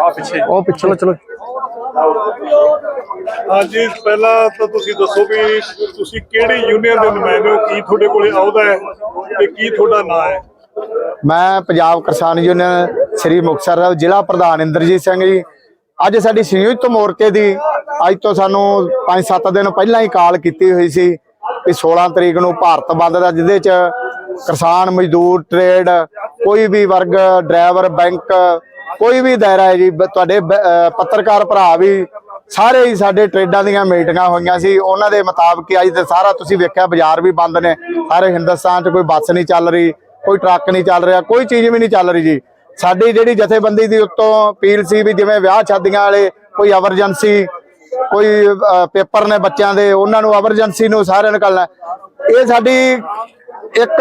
ਆ ਪਿੱਛੇ ਉਹ ਪਿੱਛੇ ਚਲੋ। ਹਾਂਜੀ ਪਹਿਲਾਂ ਤਾਂ ਤੁਸੀਂ ਦੱਸੋ ਵੀ ਤੁਸੀਂ ਕਿਹੜੀ ਯੂਨੀਅਨ ਦੇ ਨੁਮਾਇੰਦੇ ਹੋ? ਕੀ ਤੁਹਾਡੇ ਕੋਲੇ ਆਉਦਾ ਹੈ ਤੇ ਕੀ ਤੁਹਾਡਾ ਨਾਂ ਹੈ? ਮੈਂ ਪੰਜਾਬ ਕਿਸਾਨ ਯੂਨੀਅਨ ਸ੍ਰੀ ਮੁਕਤਸਰ ਦਾ ਜ਼ਿਲ੍ਹਾ ਪ੍ਰਧਾਨ ਇੰਦਰਜੀਤ ਸਿੰਘ ਜੀ। ਅੱਜ ਸਾਡੀ ਸੰਯੁਕਤ ਮੋਰਚੇ ਦੀ ਅੱਜ ਤੋਂ ਸਾਨੂੰ 5-7 ਦਿਨ ਪਹਿਲਾਂ ਹੀ ਕਾਲ ਕੀਤੀ ਹੋਈ ਸੀ ਕਿ 16 ਤਰੀਕ ਨੂੰ ਭਾਰਤ ਬੰਦ ਦਾ ਜਿਹਦੇ ਚ ਕਿਸਾਨ ਮਜ਼ਦੂਰ ਟ੍ਰੇਡ ਕੋਈ ਵੀ ਵਰਗ, ਡਰਾਈਵਰ, ਬੈਂਕ, ਕੋਈ ਵੀ ਦਾਇਰਾ ਹੈ ਜੀ ਤੁਹਾਡੇ ਪੱਤਰਕਾਰ ਭਰਾ ਵੀ ਸਾਰੇ ਹੀ ਸਾਡੇ ਟ੍ਰੇਡਾਂ ਦੀਆਂ ਮੀਟਿੰਗਾਂ ਹੋਈਆਂ ਸੀ। ਉਹਨਾਂ ਦੇ ਮੁਤਾਬਕ ਅੱਜ ਤੇ ਸਾਰਾ ਤੁਸੀਂ ਵੇਖਿਆ, ਬਾਜ਼ਾਰ ਵੀ ਬੰਦ ਨੇ। ਸਾਰੇ ਹਿੰਦੁਸਤਾਨ 'ਚ ਕੋਈ ਬੱਸ ਨਹੀਂ ਚੱਲ ਰਹੀ, ਕੋਈ ਟਰੱਕ ਨਹੀਂ ਚੱਲ ਰਿਹਾ, ਕੋਈ ਚੀਜ਼ ਵੀ ਨਹੀਂ ਚੱਲ ਰਹੀ ਜੀ। ਸਾਡੀ ਜਿਹੜੀ ਜਥੇਬੰਦੀ ਦੀ ਉੱਤੋਂ ਅਪੀਲ ਸੀ ਵੀ ਜਿਵੇਂ ਵਿਆਹ ਸ਼ਾਦੀਆਂ ਵਾਲੇ ਕੋਈ ਐਮਰਜੈਂਸੀ ਕੋਈ ਪੇਪਰ ਨੇ ਬੱਚਿਆਂ ਦੇ ਉਹਨਾਂ ਨੂੰ ਐਮਰਜੈਂਸੀ ਨੂੰ ਸਾਰੇ ਨਿਕਲਣਾ ਇਹ ਸਾਡੀ ਇੱਕ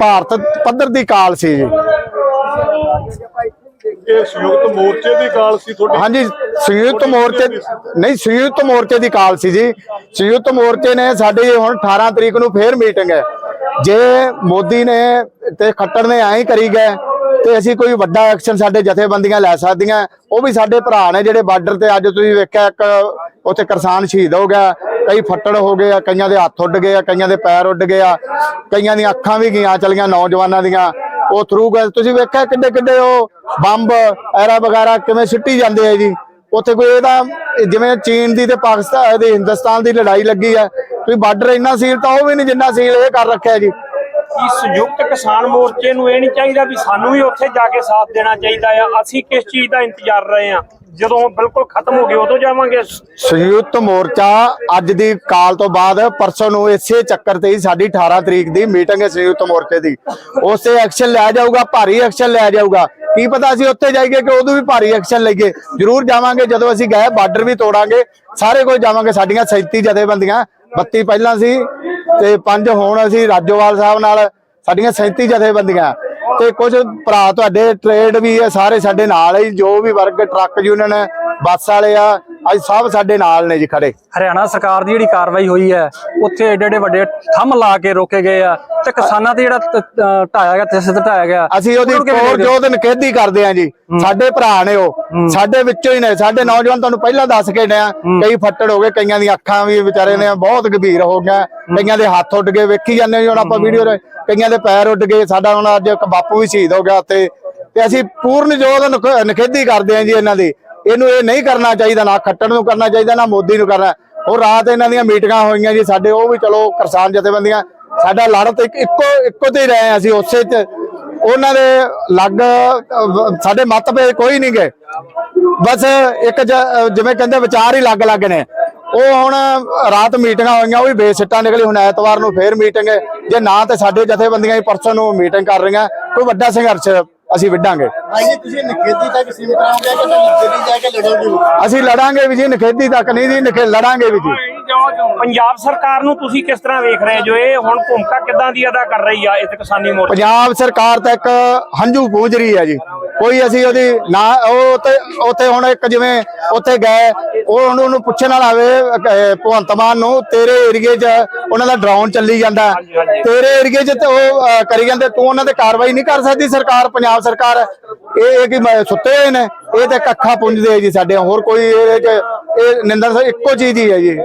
ਭਾਰਤ ਪੱਧਰ ਦੀ ਕਾਲ ਸੀ ਜੀ। ਇਹ ਸੰਯੁਕਤ ਮੋਰਚੇ ਦੀ ਕਾਲ ਸੀ ਤੁਹਾਡੀ? ਹਾਂਜੀ ਸੰਯੁਕਤ ਮੋਰਚੇ ਨਹੀਂ ਸੰਯੁਕਤ ਮੋਰਚੇ ਦੀ ਕਾਲ ਸੀ ਜੀ। ਸੰਯੁਕਤ ਮੋਰਚੇ ਨੇ ਸਾਡੀ ਹੁਣ 18 ਤਰੀਕ ਨੂੰ ਫੇਰ ਮੀਟਿੰਗ ਹੈ। ਜੇ ਮੋਦੀ ਨੇ ਤੇ ਖੱਟਰ ਨੇ ਐਂ ਹੀ ਕਰੀ ਗਏ ਤੇ ਅਸੀਂ ਕੋਈ ਵੱਡਾ ਐਕਸ਼ਨ ਸਾਡੇ ਜਥੇਬੰਦੀਆਂ ਲੈ ਸਕਦੀਆਂ। ਉਹ ਵੀ ਸਾਡੇ ਭਰਾ ਨੇ ਜਿਹੜੇ ਬਾਰਡਰ ਤੇ ਅੱਜ ਤੁਸੀਂ ਵੇਖਿਆ, ਇੱਕ ਉੱਥੇ ਕਿਸਾਨ ਸ਼ਹੀਦ ਹੋ ਗਿਆ। ਕਈ ਫੱਟੜ ਹੋ ਗਏ ਆ, ਕਈਆਂ ਦੇ ਹੱਥ ਉੱਡ ਗਏ ਆ, ਕਈਆਂ ਦੇ ਪੈਰ ਉੱਡ ਗਏ ਆ। ਕਈਆਂ ਦੀਆਂ ਅੱਖਾਂ ਵੀ ਗਈਆਂ ਚਲੀਆਂ ਨੌਜਵਾਨਾਂ ਦੀਆਂ। ਉਹ ਥਰੂ ਗਏ। ਤੁਸੀਂ ਵੇਖਿਆ ਕਿੱਡੇ ਕਿੱਡੇ ਉਹ ਬੰਬ, ਐਰਾ ਵਗੈਰਾ ਕਿਵੇਂ ਸਿੱਟੀ ਜਾਂਦੇ ਆ ਜੀ? ਉੱਥੇ ਕੋਈ ਇਹਦਾ, ਜਿਵੇਂ ਚੀਨ ਦੀ ਤੇ ਪਾਕਿਸਤਾਨ ਦੀ ਹਿੰਦੁਸਤਾਨ ਦੀ ਲੜਾਈ ਲੱਗੀ ਹੈ ਤੁਸੀਂ ਬਾਰਡਰ ਇੰਨਾ ਸੀਲ ਤਾਂ ਉਹ ਵੀ ਨਹੀਂ ਜਿੰਨਾ ਸੀਲ ਇਹ ਕਰ ਰੱਖਿਆ ਜੀ। ਕਿ ਸੰਯੁਕਤ ਕਿਸਾਨ ਮੋਰਚੇ ਨੂੰ ਇਹ ਨਹੀਂ ਚਾਹੀਦਾ ਵੀ ਸਾਨੂੰ ਵੀ ਉੱਥੇ ਜਾ ਕੇ ਸਾਥ ਦੇਣਾ ਚਾਹੀਦਾ ਆ। ਅਸੀਂ ਕਿਸ ਚੀਜ਼ ਦਾ ਇੰਤਜ਼ਾਰ ਰਹੇ ਆ ਜਦੋਂ ਬਿਲਕੁਲ ਖਤਮ ਹੋ ਗਏ, ਉਦੋਂ ਜਾਵਾਂਗੇ ਸੰਯੁਕਤ ਮੋਰਚਾ ਅੱਜ ਦੀ ਕਾਲ ਤੋਂ ਬਾਅਦ ਪਰਸੋਂ ਨੂੰ ਇਸੇ ਚੱਕਰ ਤੇ ਹੀ ਸਾਡੀ 18 ਤਰੀਕ ਦੀ ਮੀਟਿੰਗ ਹੈ ਸੰਯੁਕਤ ਮੋਰਚੇ ਦੀ। ਉਸੇ ਐਕਸ਼ਨ ਲਿਆ ਜਾਊਗਾ, ਭਾਰੀ ਐਕਸ਼ਨ ਲਿਆ ਜਾਊਗਾ। ਕੀ ਪਤਾ ਅਸੀਂ ਉੱਥੇ ਜਾਈਏ ਕਿ ਉਦੋਂ ਵੀ ਭਾਰੀ ਐਕਸ਼ਨ ਲਈਏ। ਜ਼ਰੂਰ ਜਾਵਾਂਗੇ, ਜਦੋਂ ਅਸੀਂ ਗਏ, ਬਾਰਡਰ ਵੀ ਤੋੜਾਂਗੇ, ਸਾਰੇ ਕੋਈ ਜਾਵਾਂਗੇ, ਸਾਡੀਆਂ 37 ਜਥੇਬੰਦੀਆਂ। 32 ਪਹਿਲਾਂ ਸੀ ਤੇ ਪੰਜ ਹੋਣ ਅਸੀਂ ਰਾਜੋਵਾਲ ਸਾਹਿਬ ਨਾਲ ਸਾਡੀਆਂ 37 ਜਥੇਬੰਦੀਆਂ। ਤੇ ਕੁਝ ਭਰਾ ਤੁਹਾਡੇ ਟ੍ਰੇਡ ਵੀ ਹੈ ਸਾਰੇ ਸਾਡੇ ਨਾਲ ਹੀ ਜੋ ਵੀ ਵਰਗ ਟਰੱਕ ਯੂਨੀਅਨ ਬੱਸ ਵਾਲੇ ਆ ਅੱਜ ਸਭ ਸਾਡੇ ਨਾਲ ਨੇ ਜੀ ਖੜੇ। ਹਰਿਆਣਾ ਸਰਕਾਰ ਦੀ ਜਿਹੜੀ ਕਾਰਵਾਈ ਹੋਈ ਹੈ ਉੱਥੇ ਏਡੇ ਏਡੇ ਵੱਡੇ ਥੰਮ ਲਾ ਕੇ ਰੋਕੇ ਗਏ ਆ ਤੇ ਕਿਸਾਨਾਂ ਤੇ ਜਿਹੜਾ ਤ- ਢਾਇਆ ਗਿਆ ਤਹਿਸ ਢਾਇਆ ਗਿਆ ਅਸੀਂ ਉਹਦੀ ਕੋਰ ਦੇਖਦੇ ਹੋ? ਜੋ ਦਿਨ ਨਿਖੇਧੀ ਕਰਦੇ ਆ ਜੀ। ਸਾਡੇ ਭਰਾ ਨੇ ਉਹ ਸਾਡੇ ਵਿੱਚੋਂ ਹੀ ਨੇ। ਸਾਡੇ ਨੌਜਵਾਨ ਤੁਹਾਨੂੰ ਪਹਿਲਾਂ ਦੱਸ ਕੇ ਨੇ ਕਈ ਫੱਟੜ ਹੋ ਗਏ ਕਈਆਂ ਦੀਆਂ ਅੱਖਾਂ ਵੀ ਵਿਚਾਰੇ ਨੇ ਬਹੁਤ ਗੰਭੀਰ ਹੋ ਗਿਆ ਕਈਆਂ ਦੇ ਹੱਥ ਉੱਡ ਗਏ ਵੇਖੀ ਜਾਂਦੇ ਜੀ ਹੁਣ ਆਪਾਂ ਵੀਡੀਓ ਕਈਆਂ ਦੇ ਪੈਰ ਉੱਡ ਗਏ ਸਾਡਾ ਹੁਣ ਅੱਜ ਇੱਕ ਬਾਪੂ ਵੀ ਸ਼ਹੀਦ ਹੋ ਗਿਆ ਉੱਥੇ। ਤੇ ਅਸੀਂ ਪੂਰਨ ਨਿਖ- ਨਿਖੇਧੀ ਕਰਦੇ ਆ ਜੀ ਇਹਨਾਂ ਦੀ। ਇਹਨੂੰ ਇਹ ਨਹੀਂ ਕਰਨਾ ਚਾਹੀਦਾ, ਨਾ ਖੱਟੜ ਨੂੰ ਕਰਨਾ ਚਾਹੀਦਾ, ਨਾ ਮੋਦੀ ਨੂੰ ਕਰਨਾ। ਉਹ ਰਾਤ ਇਹਨਾਂ ਦੀਆਂ ਮੀਟਿੰਗਾਂ ਹੋਈਆਂ ਜੀ, ਸਾਡੇ ਉਹ ਵੀ ਚਲੋ ਕਿਸਾਨ ਜਥੇਬੰਦੀਆਂ, ਸਾਡਾ ਲੜ ਤੇ ਇੱਕ- ਇੱਕੋ ਇੱਕੋ ਤੇ ਰਹੇ ਹਾਂ ਅਸੀਂ, ਉਸੇ ਚ। ਉਹਨਾਂ ਦੇ ਲੱਗ, ਸਾਡੇ ਮਤਭੇਦ ਕੋਈ ਨਹੀਂ ਗਏ ਬਸ ਇੱਕ ਜ- ਜਿਵੇਂ ਕਹਿੰਦੇ ਵਿਚਾਰ ਹੀ ਲੱਗ ਲੱਗ ਨੇ। ਉਹ ਹੁਣ ਰਾਤ ਮੀਟਿੰਗਾਂ ਹੋਈਆਂ, ਉਹ ਵੀ ਬੇਸਿੱਟਾ ਨਿਕਲੀ ਹੁਣ ਐਤਵਾਰ ਨੂੰ ਫੇਰ ਮੀਟਿੰਗ ਜੇ ਨਾ ਤੇ ਸਾਡੇ ਜਥੇਬੰਦੀਆਂ ਹੀ ਪਰਸੋਂ ਨੂੰ ਮੀਟਿੰਗ ਕਰ ਰਹੀਆਂ। ਕੋਈ ਵੱਡਾ ਸੰਘਰਸ਼ ਅਸੀਂ ਵਿੱਢਾਂਗੇ। ਆਈਏ ਤੁਸੀਂ ਨਿਖੇਧੀ ਤੱਕ ਸੀਮਿਤ ਰਹੋਗੇ ਕਿ ਤੁਸੀਂ ਦਿੱਲੀ ਜਾ ਕੇ ਲੜੋਗੇ? ਅਸੀਂ ਲੜਾਂਗੇ ਵੀ ਜੀ ਨਖੇਦੀ ਤੱਕ ਨਹੀਂ ਜੀ ਨਖੇ ਲੜਾਂਗੇ ਵੀ ਜੀ। ਪੰਜਾਬ ਸਰਕਾਰ ਨੂੰ ਤੁਸੀਂ ਕਿਸ ਤਰ੍ਹਾਂ ਵੇਖ ਰਹੇ ਜੋ ਇਹ ਹੁਣ ਭੂਮਿਕਾ ਕਿੱਦਾਂ ਦੀ ਅਦਾ ਕਰ ਰਹੀ ਆ ਇਸ ਕਿਸਾਨੀ ਮੋਰਚੇ ਪੰਜਾਬ ਸਰਕਾਰ ਤਾਂ ਇੱਕ ਹੰਝੂ ਪੂੰਝ ਰਹੀ ਹੈ ਜੀ। ਕੋਈ ਅਸੀਂ ਉਹਦੀ ਨਾ ਉਹ ਤੇ ਉੱਥੇ ਹੁਣ ਇੱਕ ਜਿਵੇਂ ਉੱਥੇ ਗਏ ਉਹ ਹੁਣ ਉਹਨੂੰ ਪੁੱਛਣ ਵਾਲਾ ਆਵੇ ਅਹ, ਭਗਵੰਤ ਮਾਨ ਨੂੰ ਤੇਰੇ ਏਰੀਏ 'ਚ ਉਹਨਾਂ ਦਾ ਡਰੋਨ ਚੱਲੀ ਜਾਂਦਾ। ਤੇਰੇ ਏਰੀਏ 'ਚ ਤੇ ਉਹ ਕਰੀ ਜਾਂਦੇ ਤੂੰ ਉਹਨਾਂ ਤੇ ਕਾਰਵਾਈ ਨਹੀਂ ਕਰ ਸਕਦੀ ਸਰਕਾਰ ਪੰਜਾਬ ਸਰਕਾਰ। ਇਹ ਇਹ ਕੀ ਸੁੱਤੇ ਹੋਏ ਨੇ ਇਹ ਤੇ ਕੱਖਾਂ ਪੁੰਝਦੇ ਜੀ ਸਾਡੇ ਹੋਰ ਕੋਈ ਇਹਦੇ 'ਚ ਇਹ ਨਿੰਦਰ ਸਾਹਿਬ ਇੱਕੋ ਚੀਜ਼ ਹੀ ਹੈ ਜੀ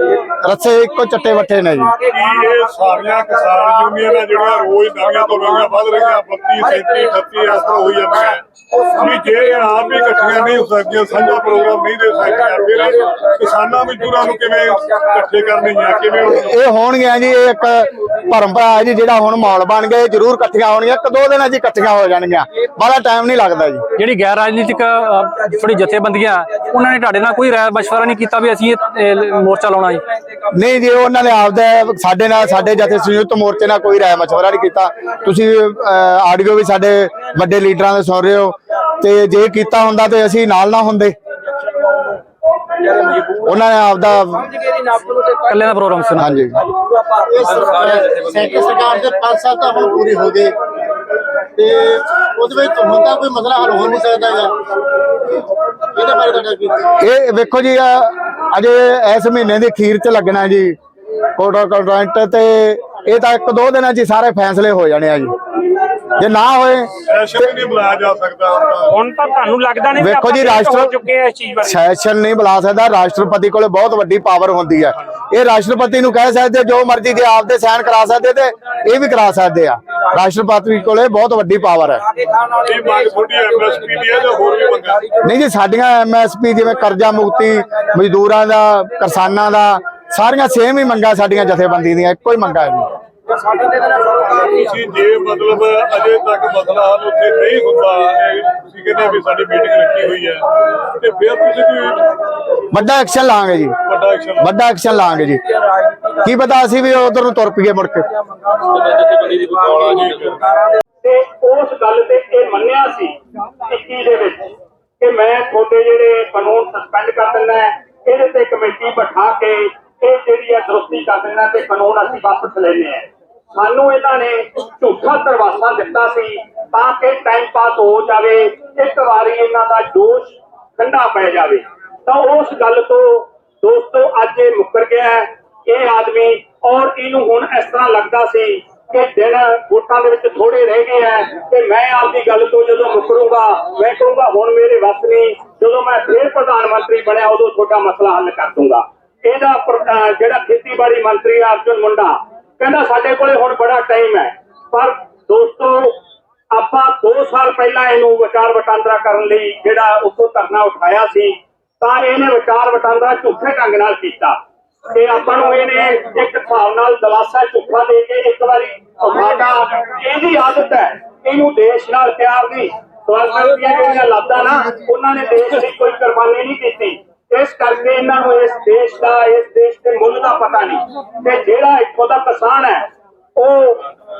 ਰੱਸੇ ਇੱਕੋ ਚੱਟੇ ਵੱਟੇ ਨੇ ਜੀ। ਇਹ ਸਾਰੀਆਂ ਕਿਸਾਨ ਯੂਨੀਅਨਾਂ ਜਿਹੜੀਆਂ ਰੋਜ਼ ਨਵੀਆਂ ਤੋਂ ਨਵੀਆਂ ਵੱਧ ਰਹੀਆਂ 32 37 38 ਇਸ ਤਰ੍ਹਾਂ ਹੋਈ ਜਾਂਦੀਆਂ ਵੀ ਜੇ ਇਹ ਆਪ ਹੀ ਇਕੱਠੀਆਂ ਨਹੀਂ ਹੋ ਸਕਦੀਆਂ ਸਾਂਝਾ ਪ੍ਰੋਗਰਾਮ ਨਹੀਂ ਦੇ ਸਕਦੀਆਂ ਫਿਰ ਇਹ ਕਿਸਾਨਾਂ ਮਜ਼ਦੂਰਾਂ ਨੂੰ ਕਿਵੇਂ ਇਕੱਠੇ ਕਰਨੇ ਜਾਂ ਕਿਵੇਂ ਉਹਨਾਂ ਨੂੰ ਇਹ ਹੋਣਗੀਆਂ ਜੀ ਇਹ ਇੱਕ ਪਰੰਪਰਾ ਹੈ ਜੀ ਜਿਹੜਾ ਹੁਣ ਮਾਹੌਲ ਬਣ ਗਿਆ ਇਹ ਜ਼ਰੂਰ ਇਕੱਠੀਆਂ ਹੋਣਗੀਆਂ ਇੱਕ ਦੋ ਦਿਨਾਂ 'ਚ ਇਕੱਠੀਆਂ ਹੋ ਜਾਣਗੀਆਂ। ਬੜਾ ਟਾਈਮ ਨਹੀਂ ਲੱਗਦਾ ਜੀ। ਜਿਹੜੀ ਗੈਰ ਰਾਜਨੀਤਿਕ ਥੋੜੀ ਜਥੇਬੰਦੀਆਂ ਉਹਨਾਂ ਨੇ ਤੁਹਾਡੇ ਨਾਲ ਕੋਈ ਰਾਏ ਮਸ਼ਵਰਾ ਨਹੀਂ ਕੀਤਾ ਵੀ ਅਸੀਂ ਇਹ ਮੋਰਚਾ ਲਾਉਣਾ ਜੀ? ਨਹੀਂ ਜੀ ਉਹਨਾਂ ਨੇ ਆਪਦਾ ਸਾਡੇ ਨਾਲ ਸਾਡੇ ਜਥੇ ਸੰਯੁਕਤ ਮੋਰਚੇ ਨਾਲ ਕੋਈ ਰਾਏ ਮਸ਼ਵਰਾ ਨਹੀਂ ਕੀਤਾ। ਤੁਸੀਂ ਆਡੀਓ ਵੀ ਸਾਡੇ ਵੱਡੇ ਲੀਡਰਾਂ ਦੇ ਸੁਣ ਰਹੇ ਹੋ। ਤੇ ਜੇ ਕੀਤਾ ਹੁੰਦਾ ਤੇ ਅਸੀਂ ਨਾਲ ਨਾ ਹੁੰਦੇ। ਉਹਨਾਂ ਨੇ ਆਪਦਾ ਇਕੱਲੇ ਦਾ ਪ੍ਰੋਗਰਾਮ ਸੁਣਾ। ਹਾਂਜੀ। ਸਰਕਾਰ ਦੇ 5 ਸਾਲ ਤਾਂ ਹੁਣ ਪੂਰੇ ਹੋ ਗਏ ਤੇ ਉਹਦੇ ਵਿੱਚ ਹੁਣ ਤਾਂ ਕੋਈ ਮਸਲਾ ਹੱਲ ਹੋ ਨਹੀਂ ਸਕਦਾ ਹੈਗਾ। ਇਹਦੇ ਬਾਰੇ ਤੁਹਾਡਾ ਕੀ ਇਹ ਵੇਖੋ ਜੀ ਅਹ ਅਜੇ ਇਸ ਮਹੀਨੇ ਦੀ ਖੀਰ 'ਚ ਲੱਗਣਾ ਜੀ। ਕੋਟਾ ਕੰਟਰੈਕਟ ਤੇ ਇਹ ਤਾਂ ਇੱਕ ਦੋ ਦਿਨਾਂ 'ਚ ਹੀ ਸਾਰੇ ਫੈਸਲੇ ਹੋ ਜਾਣੇ ਆ ਜੀ। ਜੇ ਨਾ ਹੋਏ ਸੈਸ਼ਨ ਹੀ ਨਹੀਂ ਬੁਲਾਇਆ ਜਾ ਸਕਦਾ ਤਾਂ ਹੁਣ ਤਾਂ ਤੁਹਾਨੂੰ ਲੱਗਦਾ ਨਹੀਂ ਵੇਖੋ ਜੀ ਰਾਸ਼ਟਰ ਚੁੱਕੇ ਆ ਇਸ ਚੀਜ਼ ਬਾਰੇ। ਸੈਸ਼ਨ ਨਹੀਂ ਬੁਲਾ ਸਕਦਾ ਰਾਸ਼ਟਰਪਤੀ ਕੋਲੇ ਬਹੁਤ ਵੱਡੀ ਪਾਵਰ ਹੁੰਦੀ ਹੈ ਇਹ ਰਾਸ਼ਟਰਪਤੀ ਨੂੰ ਕਹਿ ਸਕਦੇ ਜੋ ਮਰਜ਼ੀ ਜੇ ਆਪਦੇ ਸਾਈਨ ਕਰਾ ਸਕਦੇ ਤੇ ਇਹ ਵੀ ਕਰਾ ਸਕਦੇ ਆ। ਰਾਸ਼ਟਰਪਤੀ ਕੋਲੇ ਬਹੁਤ ਵੱਡੀ ਪਾਵਰ ਹੈ ਇਹ ਮੰਗ ਤੁਹਾਡੀ ਐਮਐਸਪੀ ਦੀ ਹੈ ਜਾਂ ਹੋਰ ਵੀ ਮੰਗਾਂ? ਨਹੀਂ ਜੀ ਸਾਡੀਆਂ ਐਮਐਸਪੀ ਜਿਵੇਂ ਕਰਜ਼ਾ ਮੁਕਤੀ ਮਜ਼ਦੂਰਾਂ ਦਾ ਕਿਸਾਨਾਂ ਦਾ ਸਾਰੀਆਂ ਸੇਮ ਹੀ ਮੰਗਾਂ ਸਾਡੀਆਂ ਜਥੇਬੰਦੀ ਦੀਆਂ ਇੱਕੋ ਹੀ ਮੰਗਾਂ ਹੈ ਜੀ। ਤੁਸੀਂ ਜੇ ਮਤਲਬ ਅਜੇ ਤੱਕ ਮਸਲਾ ਹੱਲ ਉੱਥੇ ਨਹੀਂ ਹੁੰਦਾ ਇਹ ਤੁਸੀਂ ਕਹਿੰਦੇ ਵੀ ਸਾਡੀ ਮੀਟਿੰਗ ਰੱਖੀ ਹੋਈ ਹੈ। ਤੇ ਫਿਰ ਤੁਸੀਂ ਕੋਈ ਵੱਡਾ ਐਕਸ਼ਨ ਲਾਂਗੇ ਜੀ। ਵੱਡਾ ਐਕਸ਼ਨ ਵੱਡਾ ਐਕਸ਼ਨ ਲਾਂਗੇ ਜੀ। ਕੀ ਪਤਾ ਅਸੀਂ ਵੀ ਉਧਰ ਨੂੰ ਤੁਰ ਪਈਏ ਮੁੜ ਕੇ। ਤੇ ਉਸ ਗੱਲ ਤੇ ਇਹ ਮੰਨਿਆ ਸੀ 21 ਦੇ ਵਿੱਚ ਕਿ ਮੈਂ ਤੁਹਾਡੇ ਜਿਹੜੇ ਕਾਨੂੰਨ ਸਸਪੈਂਡ ਕਰ ਦਿੰਦਾ ਹੈ, ਇਹਦੇ ਤੇ ਕਮੇਟੀ ਬਿਠਾ ਕੇ ਇਹ ਜਿਹੜੀ ਹੈ ਦਰੁਸਤੀ ਕਰ ਦਿੰਦਾ ਤੇ ਕਾਨੂੰਨ ਅਸੀਂ ਵਾਪਸ ਲੈਣੇ ਆ ਸਾਨੂੰ ਇਹਨਾਂ ਨੇ ਝੂਠਾ ਦਰਵਾਜ਼ਾ ਦਿੱਤਾ ਸੀ ਤਾਂ ਕਿ ਟਾਈਮ ਪਾਸ ਹੋ ਜਾਵੇ, ਇੱਕ ਵਾਰੀ ਇਹਨਾਂ ਦਾ ਜੋਸ਼ ਠੰਡਾ ਪੈ ਜਾਵੇ। ਤਾਂ ਉਸ ਗੱਲ ਤੋਂ ਦੋਸਤੋ, ਅੱਜ ਇਹ ਮੁੱਕਰ ਗਿਆ ਇਹ ਆਦਮੀ ਔਰ ਇਹਨੂੰ ਹੁਣ ਇਸ ਤਰ੍ਹਾਂ ਲੱਗਦਾ ਸੀ ਕਿ ਦਿਨ ਵੋਟਾਂ ਦੇ ਵਿੱਚ ਥੋੜੇ ਰਹਿ ਗਏ ਹੈ ਤੇ ਮੈਂ ਆਪਦੀ ਗੱਲ ਤੋਂ ਜਦੋਂ ਮੁਕਰੂੰਗਾ, ਮੈਂ ਕਹੂੰਗਾ, ਹੁਣ ਮੇਰੇ ਵੱਸ ਨਹੀਂ। ਜਦੋਂ ਮੈਂ ਫੇਰ ਪ੍ਰਧਾਨ ਮੰਤਰੀ ਬਣਿਆ, ਉਦੋਂ ਤੁਹਾਡਾ ਮਸਲਾ ਹੱਲ ਕਰ ਦੂੰਗਾ। ਇਹਦਾ ਜਿਹੜਾ ਖੇਤੀਬਾੜੀ ਮੰਤਰੀ ਅਰਜੁਨ ਮੁੰਡਾ ਕਹਿੰਦਾ ਸਾਡੇ ਕੋਲੇ ਹੁਣ ਬੜਾ ਟਾਈਮ ਹੈ। ਪਰ ਦੋਸਤੋ, ਆਪਾਂ 2 ਸਾਲ ਪਹਿਲਾਂ ਇਹਨੂੰ ਵਿਚਾਰ ਵਟਾਂਦਰਾ ਕਰਨ ਲਈ ਜਿਹੜਾ ਉੱਥੋਂ ਧਰਨਾ ਉਠਾਇਆ ਸੀ, ਤਾਂ ਇਹਨੇ ਵਿਚਾਰ ਵਟਾਂਦਰਾ ਝੂਠੇ ਢੰਗ ਨਾਲ ਕੀਤਾ। ਤੇ ਆਪਾਂ ਨੂੰ ਇਹਨੇ ਇੱਕ ਹਿਸਾਬ ਨਾਲ ਦਲਾਸਾ ਝੂਠਾ ਦੇ ਕੇ ਇੱਕ ਵਾਰੀ ਸਾਡਾ ਇਹਦੀ ਆਦਤ ਹੈ, ਇਹਨੂੰ ਦੇਸ਼ ਨਾਲ ਪਿਆਰ ਨਹੀਂ ਸਵਾਲ ਦੀਆਂ ਜਿਹੜੀਆਂ ਲਾਦਾ ਨਾ, ਉਹਨਾਂ ਨੇ ਦੇਸ਼ ਲਈ ਕੋਈ ਕੁਰਬਾਨੀ ਨਹੀਂ ਕੀਤੀ ਇਸ ਕਰਕੇ ਇਹਨਾਂ ਨੂੰ ਇਸ ਦੇਸ਼ ਦਾ, ਇਸ ਦੇਸ਼ ਦੇ ਮੁੱਲ ਦਾ ਪਤਾ ਨਹੀਂ। ਤੇ ਜਿਹੜਾ ਇੱਥੋਂ ਦਾ ਕਿਸਾਨ ਹੈ, ਉਹ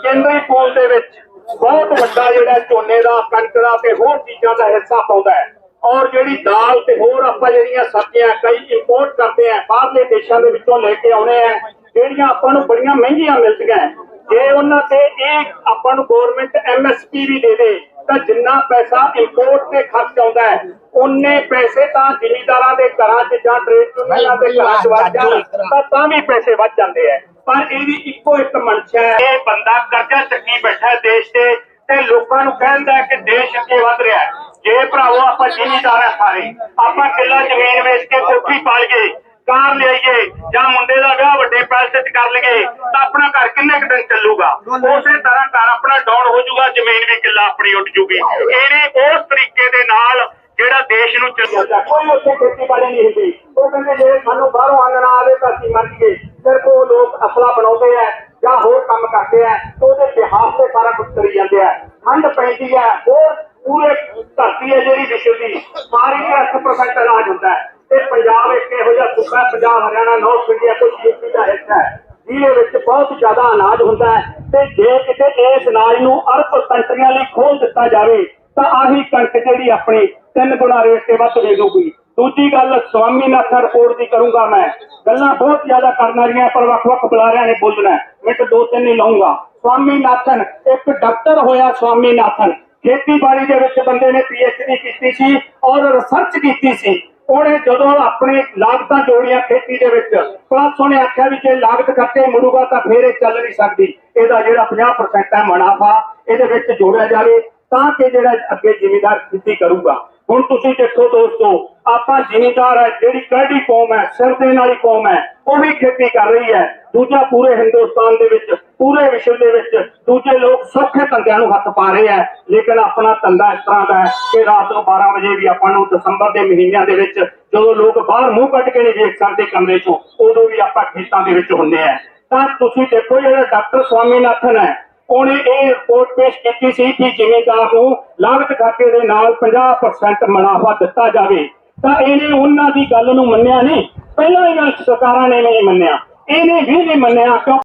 ਕੇਂਦਰੀ ਪੂਲ ਦੇ ਵਿੱਚ ਬਹੁਤ ਵੱਡਾ ਜਿਹੜਾ ਝੋਨੇ ਦਾ, ਕਣਕ ਦਾ ਤੇ ਹੋਰ ਚੀਜ਼ਾਂ ਦਾ ਹਿੱਸਾ ਪਾਉਂਦਾ ਹੈ। ਔਰ ਜਿਹੜੀ ਦਾਲ ਤੇ ਹੋਰ ਆਪਾਂ ਜਿਹੜੀਆਂ ਸਬਜ਼ੀਆਂ ਕਈ ਇੰਪੋਰਟ ਕਰਦੇ ਆ, ਬਾਹਰਲੇ ਦੇਸ਼ਾਂ ਦੇ ਵਿੱਚੋਂ ਲੈ ਕੇ ਆਉਣੇ ਆ, ਜਿਹੜੀਆਂ ਆਪਾਂ ਨੂੰ ਬੜੀਆਂ ਮਹਿੰਗੀਆਂ ਮਿਲਦੀਆਂ ਜੇ ਉਹਨਾਂ ਤੇ ਇਹ ਆਪਾਂ ਨੂੰ ਗਵਰਨਮੈਂਟ ਐਮਐਸਪੀ ਵੀ ਦੇ ਦੇ, ਤਾਂ ਜਿੰਨਾ ਪੈਸਾ ਇੰਪੋਰਟ ਤੇ ਖਰਚ ਆਉਂਦਾ ਹੈ ਉਨੇ ਪੈਸੇ ਤਾਂ ਜ਼ਿਮੀਂਦਾਰਾਂ ਦੇ ਘਰਾਂ 'ਚ ਜਾਂ ਟ੍ਰੇਡ ਯੂਨੀਅਨਾਂ ਦੇ ਘਰਾਂ 'ਚ ਵੱਜ ਜਾਣ ਤਾਂ ਤਾਂ ਵੀ ਪੈਸੇ ਵੱਧ ਜਾਂਦੇ ਆ। ਪਰ ਇਹਦੀ ਇੱਕੋ ਇੱਕ ਮਨਸ਼ਾ ਹੈ। ਇਹ ਬੰਦਾ ਕਰਜ਼ਾ ਚੱਕੀ ਬੈਠਾ ਦੇਸ਼ ਤੇ ਤੇ ਲੋਕਾਂ ਨੂੰ ਕਹਿੰਦਾ ਕਿ ਦੇਸ਼ ਅੱਗੇ ਵਧ ਰਿਹਾ ਹੈ। ਜੇ ਭਰਾਵੋ ਆਪਾਂ ਜ਼ਿਮੀਂਦਾਰ ਆ ਸਾਰੇ। ਆਪਾਂ ਕਿੱਲਾ ਜ਼ਮੀਨ ਵੇਚ ਕੇ ਕੋਠੀ ਪਾ ਲਈਏ ਕਾਰ ਲਿਆਈਏ ਜਾਂ ਮੁੰਡੇ ਦਾ ਵਿਆਹ ਵੱਡੇ ਪੈਸੇ 'ਚ ਕਰ ਲਈਏ ਤਾਂ ਆਪਣਾ ਘਰ ਕਿੰਨੇ ਕੁ ਦਿਨ ਚੱਲੂਗਾ? ਉਸੇ ਤਰ੍ਹਾਂ ਘਰ ਆਪਣਾ ਡਾਊਨ ਹੋ ਜਾਊਗਾ ਜ਼ਮੀਨ ਵੀ ਕਿੱਲਾ ਆਪਣੀ ਉੱਡ ਜੂਗੀ। ਇਹਨੇ ਉਸ ਤਰੀਕੇ ਦੇ ਨਾਲ ਜਿਹੜਾ ਦੇਸ਼ ਨੂੰ ਚੱਲਦਾ ਕੋਈ ਉੱਥੇ ਖੇਤੀਬਾੜੀ ਨਹੀਂ ਹੁੰਦੀ। ਉਹ ਕਹਿੰਦੇ ਜੇ ਸਾਨੂੰ ਬਾਹਰੋਂ ਆਂਗਣਾ ਆਵੇ ਤਾਂ ਅਸੀਂ ਮਰ ਜੀਏ ਫਿਰ ਉਹ ਲੋਕ ਅਸਲਾ ਬਣਾਉਂਦੇ ਆ ਜਾਂ ਹੋਰ ਕੰਮ ਕਰਦੇ ਆ। ਉਹਦੇ ਬਿਹਾਫ ਤੇ ਸਾਰਾ ਕੁਝ ਕਰੀ ਜਾਂਦੇ ਆ। ਠੰਡ ਪੈਂਦੀ ਹੈ ਉਹ ਪੂਰੇ ਧਰਤੀ ਹੈ ਜਿਹੜੀ ਵਿਸ਼ਵ ਦੀ। ਸਾਰੀ ਦਾ 100% ਅਨਾਜ ਹੁੰਦਾ ਹੈ। ਤੇ ਪੰਜਾਬ ਇੱਕ ਇਹੋ ਜਿਹਾ ਸੂਬਾ ਹੈ, ਪੰਜਾਬ ਹਰਿਆਣਾ ਨਾਰਥ ਇੰਡੀਆ ਕੁਝ ਯੂਪੀ ਦਾ ਹਿੱਸਾ ਹੈ। ਜਿਹਦੇ ਵਿੱਚ ਬਹੁਤ ਜ਼ਿਆਦਾ ਅਨਾਜ ਹੁੰਦਾ ਹੈ। ਤੇ ਜੇ ਕਿਤੇ ਇਸ ਅਨਾਜ ਨੂੰ ਅਰਬ ਕੰਟਰੀਆਂ ਲਈ ਖੋਲ ਦਿੱਤਾ ਜਾਵੇ ਤਾਂ ਆਹੀ ਕਣਕ ਜਿਹੜੀ ਆਪਣੀ ਤਿੰਨ ਗੁਣਾ ਰੇਟ ਤੇ ਵੱਧ ਵੇਚੂਗੀ ਦੂਜੀ ਗੱਲ ਸਵਾਮੀਨਾਥਨ ਰਿਪੋਰਟ ਦੀ ਕਰੂੰਗਾ ਮੈਂ। ਗੱਲਾਂ ਬਹੁਤ ਜ਼ਿਆਦਾ ਕਰਨ ਵਾਲੀਆਂ ਪਰ ਵੱਖ-ਵੱਖ ਬੁਲਾਰਿਆਂ ਨੇ ਬੋਲਣਾ ਮਿੰਟ ਦੋ ਤਿੰਨ ਹੀ ਲਾਉਂਗਾ ਸਵਾਮੀਨਾਥਨ ਇੱਕ ਡਾਕਟਰ ਹੋਇਆ ਸਵਾਮੀਨਾਥਨ ਖੇਤੀਬਾੜੀ ਦੇ ਵਿੱਚ ਬੰਦੇ ਨੇ ਪੀਐਚਡੀ ਕੀਤੀ ਸੀ ਔਰ ਰਿਸਰਚ ਕੀਤੀ ਸੀ। ਉਹਨੇ ਜਦੋਂ ਆਪਣੇ ਲਾਗਤਾਂ ਜੋੜੀਆਂ ਖੇਤੀ ਦੇ ਵਿੱਚ ਪਲੱਸ ਉਹਨੇ ਆਖਿਆ ਵੀ ਜੇ ਲਾਗਤ ਖਰਚੇ ਮੁੜੂਗਾ ਤਾਂ ਫੇਰ ਇਹ ਚੱਲ ਨਹੀਂ ਸਕਦੀ। ਇਹਦਾ ਜਿਹੜਾ 50% ਹੈ ਮੁਨਾਫਾ, ਇਹਦੇ ਵਿੱਚ ਜੋੜਿਆ ਜਾਵੇ। ਤਾਂ ਕਿ ਜਿਹੜਾ ਅੱਗੇ ਜ਼ਿਮੀਦਾਰ ਖੇਤੀ ਕਰੂਗਾ। ਹੁਣ ਤੁਸੀਂ ਦੇਖੋ ਦੋਸਤੋ, ਆਪਾਂ ਜ਼ਿਮੀਦਾਰ ਹੈ, ਜਿਹੜੀ ਕਿਹੜੀ ਕੌਮ ਹੈ, ਸਿਰ ਦੇਣ ਵਾਲੀ ਕੌਮ ਹੈ, ਉਹ ਵੀ ਖੇਤੀ ਕਰ ਰਹੀ ਹੈ। ਦੂਜਾ ਪੂਰੇ ਹਿੰਦੁਸਤਾਨ ਦੇ ਵਿੱਚ, ਪੂਰੇ ਵਿਸ਼ਵ ਦੇ ਵਿੱਚ, ਦੂਜੇ ਲੋਕ ਸੌਖੇ ਧੰਦਿਆਂ ਨੂੰ ਹੱਥ ਪਾ ਰਹੇ ਹੈ। ਲੇਕਿਨ ਆਪਣਾ ਧੰਦਾ ਇਸ ਤਰ੍ਹਾਂ ਦਾ ਹੈ ਕਿ ਰਾਤ ਨੂੰ 12 ਵਜੇ ਵੀ ਆਪਾਂ ਨੂੰ ਦਸੰਬਰ ਦੇ ਮਹੀਨਿਆਂ ਦੇ ਵਿੱਚ, ਜਦੋਂ ਲੋਕ ਬਾਹਰ ਮੂੰਹ ਕੱਢ ਕੇ ਨਹੀਂ ਦੇਖ ਸਕਦੇ ਕਮਰੇ 'ਚੋਂ, ਉਦੋਂ ਵੀ ਆਪਾਂ ਖੇਤਾਂ ਦੇ ਵਿੱਚ ਹੁੰਦੇ ਆ ਤਾਂ ਤੁਸੀਂ ਦੇਖੋ ਜਿਹੜਾ ਡਾਕਟਰ ਸਵਾਮੀਨਾਥਨ ਹੈ ਉਹਨੇ ਇਹ ਰਿਪੋਰਟ ਪੇਸ਼ ਕੀਤੀ ਸੀ ਕਿ ਜ਼ਿਮੀਂਦਾਰ ਨੂੰ ਲਾਗਤ ਖਾਤੇ ਦੇ ਨਾਲ 50% ਮੁਨਾਫਾ ਦਿੱਤਾ ਜਾਵੇ। ਤਾਂ ਇਹਨੇ ਉਹਨਾਂ ਦੀ ਗੱਲ ਨੂੰ ਮੰਨਿਆ ਨਹੀਂ। ਪਹਿਲਾਂ ਇਹਨਾਂ ਸਰਕਾਰਾਂ ਨੇ ਨਹੀਂ ਮੰਨਿਆ। ਇਹਨੇ ਵੀ ਨਹੀਂ ਮੰਨਿਆ ਕਿਉਂ?